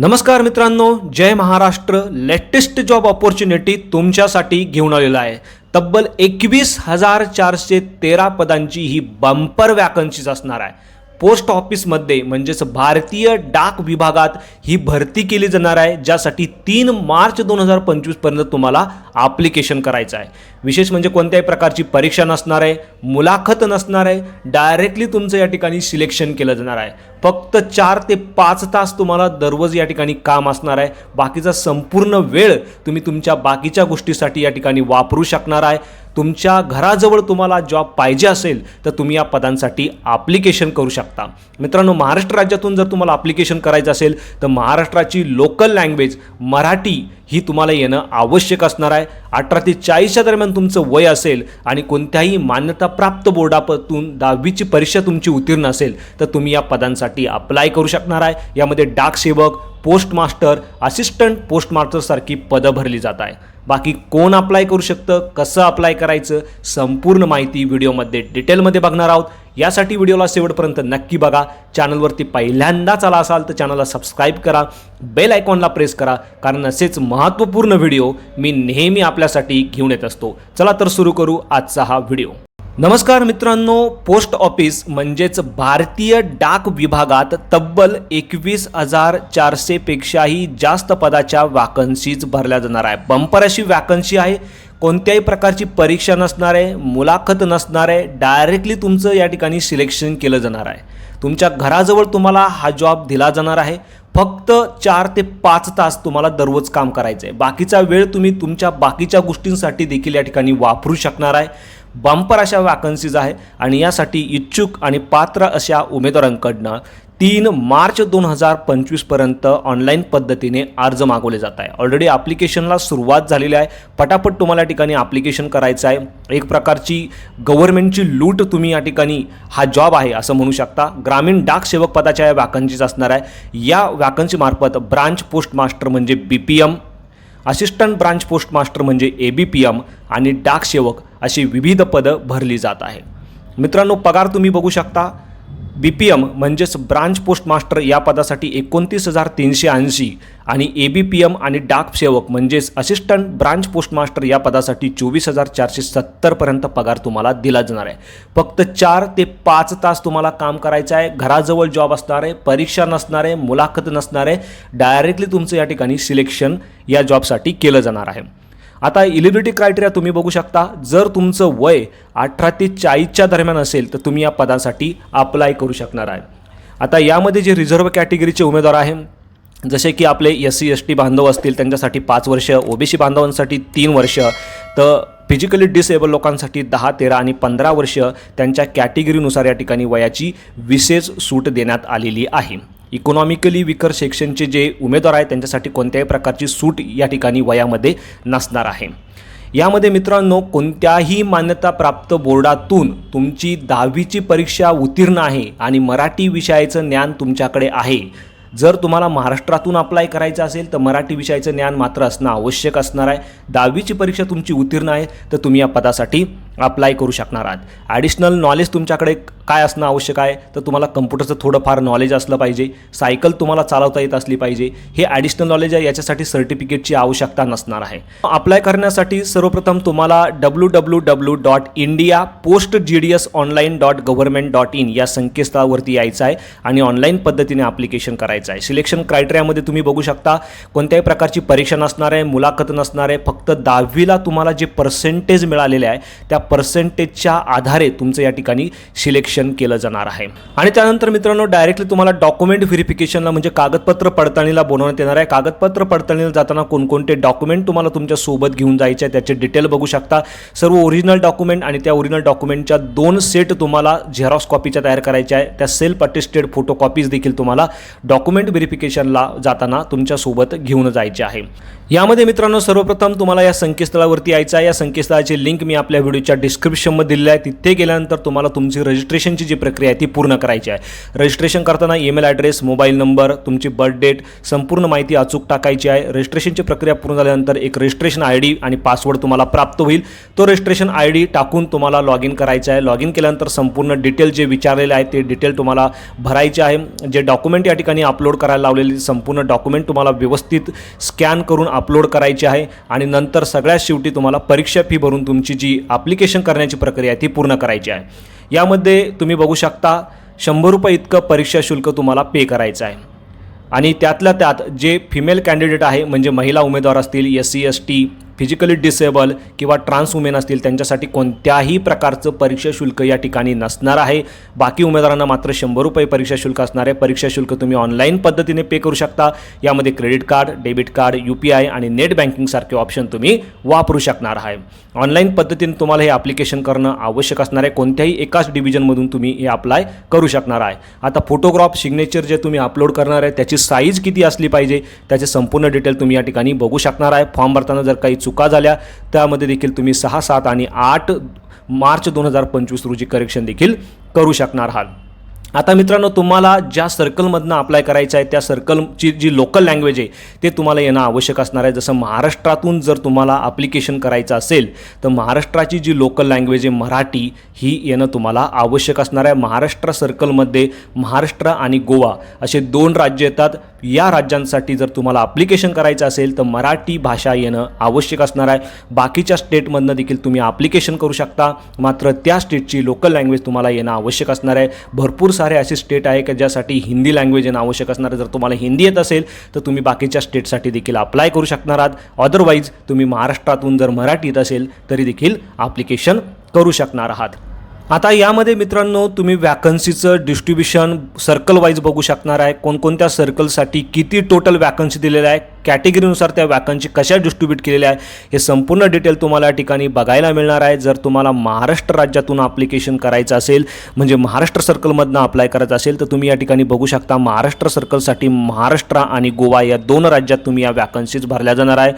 नमस्कार मित्रांनो जय महाराष्ट्र. लेटेस्ट जॉब ऑपॉर्च्युनिटी तुमच्यासाठी घेऊन आलेला आहे. तब्बल एकवीस हजार चारशे तेरा पदांची ही बंपर वॅकन्सीज असणार आहे. पोस्ट ऑफिसमध्ये म्हणजेच भारतीय डाक विभागात ही भरती केली जाणार आहे ज्यासाठी तीन मार्च दोन हजार पंचवीसपर्यंत तुम्हाला ॲप्लिकेशन करायचं आहे. विशेष म्हणजे कोणत्याही प्रकारची परीक्षा नसणार आहे मुलाखत नसणार आहे डायरेक्टली तुमचं या ठिकाणी सिलेक्शन केलं जाणार आहे. फक्त चार ते पाच तास तुम्हाला दररोज या ठिकाणी काम असणार आहे. बाकीचा संपूर्ण वेळ तुम्ही तुमच्या बाकीच्या गोष्टीसाठी या ठिकाणी वापरू शकणार आहे. तुमच्या घराजवळ तुम्हाला जॉब पाहिजे असेल तर तुम्ही या पदांसाठी ॲप्लिकेशन करू शकता. मित्रांनो महाराष्ट्र राज्यातून जर तुम्हाला ॲप्लिकेशन करायचं असेल तर महाराष्ट्राची लोकल लँग्वेज मराठी ही तुम्हाला येणं आवश्यक असणार आहे. अठरा ते चाळीसच्या दरम्यान तुमचं वय असेल आणि कोणत्याही मान्यताप्राप्त बोर्डापासून दहावीची परीक्षा तुमची उत्तीर्ण असेल तर तुम्ही या पदांसाठी अप्लाय करू शकणार आहे. यामध्ये डाक सेवक पोस्टमास्टर असिस्टंट पोस्टमास्टरसारखी पदं भरली जात आहे. बाकी कोण अप्लाय करू शकतं कसं अप्लाय करायचं संपूर्ण माहिती व्हिडिओमध्ये डिटेलमध्ये बघणार आहोत. यासाठी व्हिडिओला शेवटपर्यंत नक्की बघा. चॅनलवरती पहिल्यांदाच आला असाल तर चॅनलला सबस्क्राईब करा. बेल आयकॉनला प्रेस करा. कारण असेच महत्त्वपूर्ण व्हिडिओ मी नेहमी आपल्यासाठी घेऊन येत असतो. चला तर सुरू करू आजचा हा व्हिडिओ. नमस्कार मित्रांनो पोस्ट ऑफिस म्हणजेच भारतीय डाक विभागात तब्बल एकवीस हजार चारशेपेक्षाही जास्त पदाच्या वॅकन्सीज भरल्या जाणार आहे. बंपर अशी वॅकन्सी आहे कोणत्याही प्रकारची परीक्षा नसणार आहे मुलाखत नसणार आहे डायरेक्टली तुमचं या ठिकाणी सिलेक्शन केलं जाणार आहे. तुमच्या घराजवळ तुम्हाला हा जॉब दिला जाणार आहे. फक्त चार ते पाच तास तुम्हाला दररोज काम करायचं आहे बाकीचा वेळ तुम्ही तुमच्या बाकीच्या गोष्टींसाठी देखील या ठिकाणी वापरू शकणार आहे. बंपर अशा वॅकन्सीज आहे आणि यासाठी इच्छुक आणि पात्र अशा उमेदवारांकडनं तीन मार्च दोन हजार पंचवीसपर्यंत ऑनलाईन पद्धतीने अर्ज मागवले जात आहे. ऑलरेडी ॲप्लिकेशनला सुरुवात झालेली आहे. पटापट तुम्हाला या ठिकाणी ॲप्लिकेशन करायचं आहे. एक प्रकारची गव्हर्नमेंटची लूट तुम्ही या ठिकाणी हा जॉब आहे असं म्हणू शकता. ग्रामीण डाक सेवक पदाच्या या वॅकन्सीज असणार आहे. या वॅकन्सीमार्फत ब्रांच पोस्ट मास्टर म्हणजे B P M assistant branch post master म्हणजे ए बी पी एम आणि डाक सेवक अशी विविध पदं भरली जात आहे. मित्रांनो पगार तुम्ही बघू शकता. बी पी एम म्हणजेच ब्रांच पोस्ट मास्टर या पदासाठी एकोणतीस हजार तीनशे ऐंशी आणि ए बी पी एम आणि डाक सेवक म्हणजेच असिस्टंट ब्रांच पोस्ट मास्टर या पदासाठी चोवीस हजार चारशे सत्तरपर्यंत पगार तुम्हाला दिला जाणार आहे. फक्त चार ते पाच तास तुम्हाला काम करायचं आहे. घराजवळ जॉब असणार आहे परीक्षा नसणार आहे मुलाखत नसणार आहे. डायरेक्टली तुमचं या ठिकाणी सिलेक्शन या जॉबसाठी केलं जाणार आहे. आता इलिबिलिटी क्रायटेरिया तुम्ही बघू शकता. जर तुमचं वय अठरा ते चाळीसच्या दरम्यान असेल तर तुम्ही या पदासाठी अप्लाय करू शकणार आहे. आता यामध्ये जे रिझर्व्ह कॅटेगरीचे उमेदवार आहे जसे की आपले एस सी एस टी बांधव असतील त्यांच्यासाठी पाच वर्ष ओबीसी बांधवांसाठी तीन वर्ष तर फिजिकली डिसेबल लोकांसाठी दहा तेरा आणि पंधरा वर्ष त्यांच्या कॅटेगरीनुसार या ठिकाणी वयाची विशेष सूट देण्यात आलेली आहे. इकॉनॉमिकली विकर सेक्शनचे जे उमेदवार आहेत त्यांच्यासाठी कोणत्याही प्रकारची सूट या ठिकाणी वयामध्ये नसणार आहे. यामध्ये मित्रांनो कोणत्याही मान्यताप्राप्त बोर्डातून तुमची दहावीची परीक्षा उत्तीर्ण आहे आणि मराठी विषयाचं ज्ञान तुमच्याकडे आहे. जर तुम्हाला महाराष्ट्रातून अप्लाय करायचं असेल तर मराठी विषयाचं ज्ञान मात्र असणं आवश्यक असणार आहे. दहावीची परीक्षा तुमची उत्तीर्ण आहे तर तुम्ही या पदासाठी अप्लाय करू शकणार आहात. ॲडिशनल नॉलेज तुमच्याकडे काय असणं आवश्यक आहे तर तुम्हाला कम्प्युटरचं थोडंफार नॉलेज असलं पाहिजे. सायकल तुम्हाला चालवता येत असली पाहिजे. हे ॲडिशनल नॉलेज आहे याच्यासाठी सर्टिफिकेटची आवश्यकता नसणार आहे. अप्लाय करण्यासाठी सर्वप्रथम तुम्हाला W W W dot India post G D S online dot government dot in या संकेतस्थळावरती यायचं आहे आणि ऑनलाईन पद्धतीने ॲप्लिकेशन करायचं आहे. सिलेक्शन क्रायटेरियामध्ये तुम्ही बघू शकता कोणत्याही प्रकारची परीक्षा नसणार आहे मुलाखत नसणार आहे फक्त दहावीला तुम्हाला जे पर्सेंटेज मिळालेले आहे त्या पर्सेंटेजच्या आधारे तुमचं या ठिकाणी सिलेक्शन केलं जाणार आहे. आणि त्यानंतर मित्रांनो डायरेक्टली तुम्हाला डॉक्युमेंट व्हेरिफिकेशनला म्हणजे कागदपत्र पडताळणीला बोलवण्यात येणार आहे. कागदपत्र पडताळणीला जाताना कोणकोणते डॉक्युमेंट तुम्हाला तुमच्यासोबत घेऊन जायचे आहे त्याचे डिटेल बघू शकता. सर्व ओरिजिनल डॉक्युमेंट आणि त्या ओरिजिनल डॉक्युमेंटच्या दोन सेट तुम्हाला झेरॉक्स कॉपीच्या तयार करायच्या आहे. त्या सेल्फ अटेस्टेड फोटो कॉपीज देखील तुम्हाला डॉक्युमेंट व्हेरिफिकेशनला जाताना तुमच्यासोबत घेऊन जायचे आहे. यामध्ये मित्रांनो सर्वप्रथम तुम्हाला या संकेतस्थळावरती यायचं आहे. या संकेतस्थळाची लिंक मी आपल्या व्हिडिओच्या डिस्क्रिप्शनमध्ये दिलेली आहे. तिथे गेल्यानंतर तुम्हाला तुमची रजिस्ट्रेशन रजिस्ट्रेशनची जी प्रक्रिया आहे ती पूर्ण करायची आहे. रजिस्ट्रेशन करताना ईमेल ॲड्रेस मोबाईल नंबर तुमची बर्थ डेट संपूर्ण माहिती अचूक टाकायची आहे. रजिस्ट्रेशनची प्रक्रिया पूर्ण झाल्यानंतर एक रजिस्ट्रेशन आय डी आणि पासवर्ड तुम्हाला प्राप्त होईल. तो रजिस्ट्रेशन आय डी टाकून तुम्हाला लॉग इन करायचं आहे. लॉग इन केल्यानंतर संपूर्ण डिटेल जे विचारलेले आहे ते डिटेल तुम्हाला भरायचे आहे. जे डॉक्युमेंट या ठिकाणी अपलोड करायला लावलेले संपूर्ण डॉक्युमेंट तुम्हाला व्यवस्थित स्कॅन करून अपलोड करायचे आहे. आणि नंतर सगळ्यात शेवटी तुम्हाला परीक्षा फी भरून तुमची जी ॲप्लिकेशन करण्याची प्रक्रिया आहे ती पूर्ण करायची आहे. यामध्ये तुम्ही बघू शकता शंभर रुपये इतकं परीक्षा शुल्क तुम्हाला पे करायचं आहे. आणि त्यातल्या त्यात जे फिमेल कॅन्डिडेट आहे म्हणजे महिला उमेदवार असतील S C S T physically disable किंवा ट्रान्स वुमेन असतील त्यांच्यासाठी कोणत्याही प्रकारचं परीक्षा शुल्क या ठिकाणी नसणार आहे. बाकी उमेदवारांना मात्र शंभर रुपये परीक्षा शुल्क असणार आहे. परीक्षा शुल्क तुम्ही ऑनलाईन पद्धतीने पे करू शकता. यामध्ये credit card debit card U P I आणि नेट बँकिंगसारखे ऑप्शन तुम्ही वापरू शकणार आहे. ऑनलाईन पद्धतीने तुम्हाला हे ॲप्लिकेशन करणं आवश्यक असणार आहे. कोणत्याही एकाच डिव्हिजनमधून तुम्ही हे अप्लाय करू शकणार आहे. आता फोटोग्राफ सिग्नेचर जे तुम्ही अपलोड करणार आहे त्याची साईज किती असली पाहिजे त्याचे संपूर्ण डिटेल तुम्ही या ठिकाणी बघू शकणार आहे. फॉर्म भरताना जर काही चुक चुका झाल्या. त्यामध्ये देखील तुम्ही सहा सात आणि आठ मार्च दोन हजार पंचवीस रोजी करेक्शन देखील करू शकणार आहात. आता मित्रांनो तुम्हाला ज्या सर्कलमधनं अप्लाय करायचं आहे त्या सर्कलची जी लोकल लँग्वेज आहे ते तुम्हाला येणं आवश्यक असणार आहे. जसं महाराष्ट्रातून जर तुम्हाला अप्लिकेशन करायचं असेल तर महाराष्ट्राची जी लोकल लँग्वेज आहे मराठी ही येणं तुम्हाला आवश्यक असणार आहे. महाराष्ट्र सर्कलमध्ये महाराष्ट्र आणि गोवा असे दोन राज्य येतात. या राज्यांसाठी जर तुम्हाला अप्लिकेशन करायचं असेल तर मराठी भाषा येणं आवश्यक असणार आहे. बाकीच्या स्टेटमधनं देखील तुम्ही अप्लिकेशन करू शकता. मात्र त्या स्टेटची लोकल लँग्वेज तुम्हाला येणं आवश्यक असणार आहे. भरपूर सारे असे स्टेट आहे की ज्यासाठी हिंदी लँग्वेज येणं आवश्यक असणार जर तुम्हाला हिंदी येत असेल तर तुम्ही बाकीच्या स्टेटसाठी देखील अप्लाय करू शकणार आहात. अदरवाईज तुम्ही महाराष्ट्रातून जर मराठी येत असेल तरी देखील अप्लिकेशन करू शकणार आहात. आता यामध्ये मित्रांनो तुम्ही वॅकन्सीचं डिस्ट्रीब्युशन सर्कल वाईज बघू शकणार आहे. कोणकोणत्या सर्कलसाठी किती टोटल वॅकन्सी दिलेल्या आहे? कॅटेगरीनुसार त्या वॅकन्सी कशा डिस्ट्रीब्यूट केलेल्या आहे हे संपूर्ण डिटेल तुम्हाला या ठिकाणी बघायला मिळणार आहे. जर तुम्हाला महाराष्ट्र राज्यातून ॲप्लिकेशन करायचं असेल म्हणजे महाराष्ट्र सर्कलमधनं अप्लाय करायचं असेल तर तुम्ही या ठिकाणी बघू शकता महाराष्ट्र सर्कलसाठी महाराष्ट्र आणि गोवा या दोन राज्यात तुम्ही या वॅकन्सीज भरल्या जाणार आहे.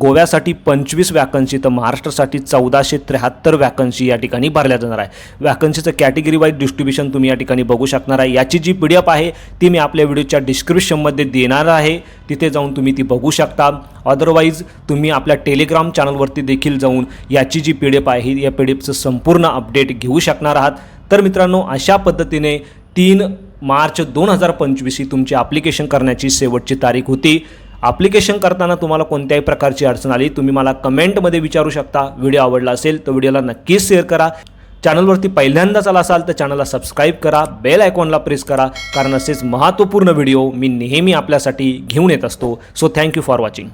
गोव्यासाठी पंचवीस वॅकन्सी तर महाराष्ट्रासाठी चौदाशे त्र्याहत्तर वॅकन्सी या ठिकाणी भरल्या जाणार आहे. वॅकन्सीचं कॅटेगरी वाईज डिस्ट्रीब्युशन तुम्ही या ठिकाणी बघू शकणार आहे. याची जी पी डी एफ आहे ती मी आपल्या व्हिडिओच्या डिस्क्रिप्शनमध्ये देणार आहे. तिथे जाऊन तुम्ही ती बघू शकता. अदरवाईज तुम्ही आपल्या टेलिग्राम चॅनलवरती देखील जाऊन याची जी पी डी एफ आहे या पी डी एफचं संपूर्ण अपडेट घेऊ शकणार आहात. तर मित्रांनो अशा पद्धतीने तीन मार्च दोन हजार पंचवीस ही तुमची ॲप्लिकेशन करण्याची शेवटची तारीख होती. ॲप्लिकेशन करताना तुम्हाला कोणत्याही प्रकारची अडचण आली तुम्ही मला कमेंटमध्ये विचारू शकता. व्हिडिओ आवडला असेल तर व्हिडिओला नक्कीच शेअर करा. चॅनलवरती पहिल्यांदाच आला असाल तर चॅनलला सबस्क्राईब करा बेल आयकॉनला प्रेस करा कारण असेच महत्त्वपूर्ण व्हिडिओ मी नेहमी आपल्यासाठी घेऊन येत असतो. So thank you for watching